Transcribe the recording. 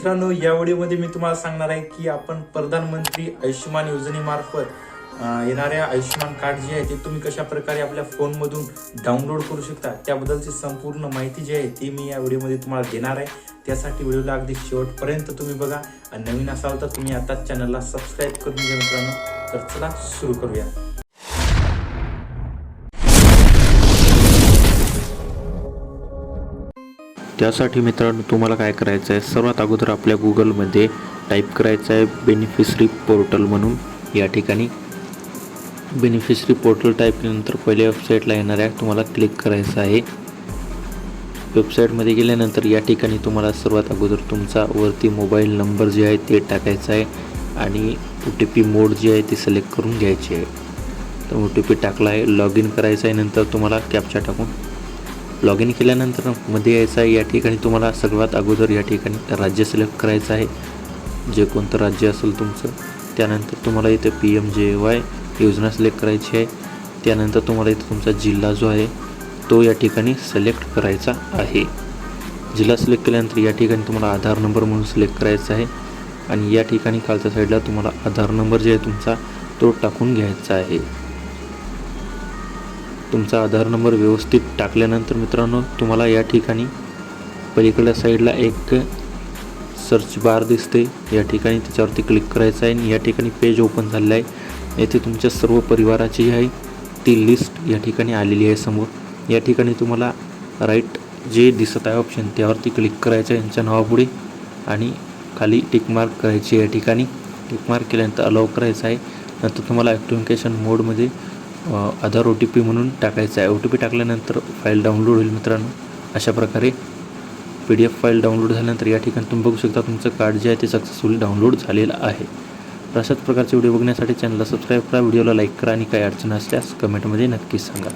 मित्रांनो या व्हिडिओमध्ये मी तुम्हाला सांगणार आहे की आपण प्रधानमंत्री आयुष्यमान योजनेमार्फत येणाऱ्या आयुष्यमान कार्ड जे आहे ते तुम्ही कशा प्रकारे आपल्या फोनमधून डाउनलोड करू शकता त्याबद्दलची संपूर्ण माहिती जी आहे ती मी या व्हिडिओमध्ये तुम्हाला देणार आहे. त्यासाठी व्हिडिओला अगदी शेवटपर्यंत तुम्ही बघा आणि नवीन असाल तर तुम्ही आताच चॅनलला सबस्क्राईब करून घ्या मित्रांनो. तर चला सुरू करूया. त्यासाठी मित्रांनो तुम्हाला काय करायचं आहे सर्वात अगोदर आपल्या गुगलमध्ये टाईप करायचं आहे बेनिफिशरी पोर्टल म्हणून. या ठिकाणी बेनिफिशरी पोर्टल टाईप केल्यानंतर पहिल्या वेबसाईटला येणार आहे तुम्हाला क्लिक करायचं आहे. वेबसाईटमध्ये गेल्यानंतर या ठिकाणी तुम्हाला सर्वात अगोदर तुमचा वरती मोबाईल नंबर जे आहे ते टाकायचा आहे आणि ओ टी पी मोड जे आहे ते सिलेक्ट करून घ्यायची आहे. तर ओ टी पी टाकला आहे लॉग इन करायचं आहे नंतर तुम्हाला कॅप्चा टाकून लॉग इन केल्यानंतरमध्ये यायचं आहे या ठिकाणी तुम्हाला सगळ्यात अगोदर या ठिकाणी राज्य सिलेक्ट करायचं आहे. जे कोणतं राज्य असेल तुमचं. त्यानंतर तुम्हाला इथे पी एम जे वाय योजना सिलेक्ट करायची आहे. त्यानंतर तुम्हाला इथं तुमचा जिल्हा जो आहे तो या ठिकाणी सिलेक्ट करायचा आहे. जिल्हा सिलेक्ट केल्यानंतर या ठिकाणी तुम्हाला आधार नंबर म्हणून सिलेक्ट करायचा आहे. आणि या ठिकाणी खालच्या साईडला तुम्हाला आधार नंबर जे आहे तुमचा तो टाकून घ्यायचा आहे. तुमचा आधार नंबर व्यवस्थित टाकल्यानंतर मित्रांनो तुम्हाला या ठिकाणी पलीकडल्या साईडला एक सर्च बार दिसते. या ठिकाणी त्याच्यावरती क्लिक करायचं आहे आणि या ठिकाणी पेज ओपन झालेलं आहे. येथे तुमच्या सर्व परिवाराची जी आहे ती लिस्ट या ठिकाणी आलेली आहे समोर. या ठिकाणी तुम्हाला राईट जे दिसत आहे ऑप्शन त्यावरती क्लिक करायचं आहे यांच्या नावापुढे. आणि खाली टिक मार्क करायची या ठिकाणी. टिक मार्क केल्यानंतर अलाव करायचं आहे. नंतर तुम्हाला ॲक्टिव्हिकेशन मोडमध्ये आधार ओ टी पी म्हणून टाकायचा आहे. ओ टी पी टाकल्यानंतर फाईल डाउनलोड होईल मित्रांनो. अशा प्रकारे P D F file download झाल्यानंतर या ठिकाणी तुम्ही बघू शकता तुमचं कार्ड जे आहे ते सक्सेसफुली डाउनलोड झालेलं आहे. तर अशाच प्रकारचे व्हिडिओ बघण्यासाठी चॅनलला सबस्क्राईब करा व्हिडिओला लाईक करा आणि काही अडचण असल्यास कमेंटमध्ये नक्कीच सांगा.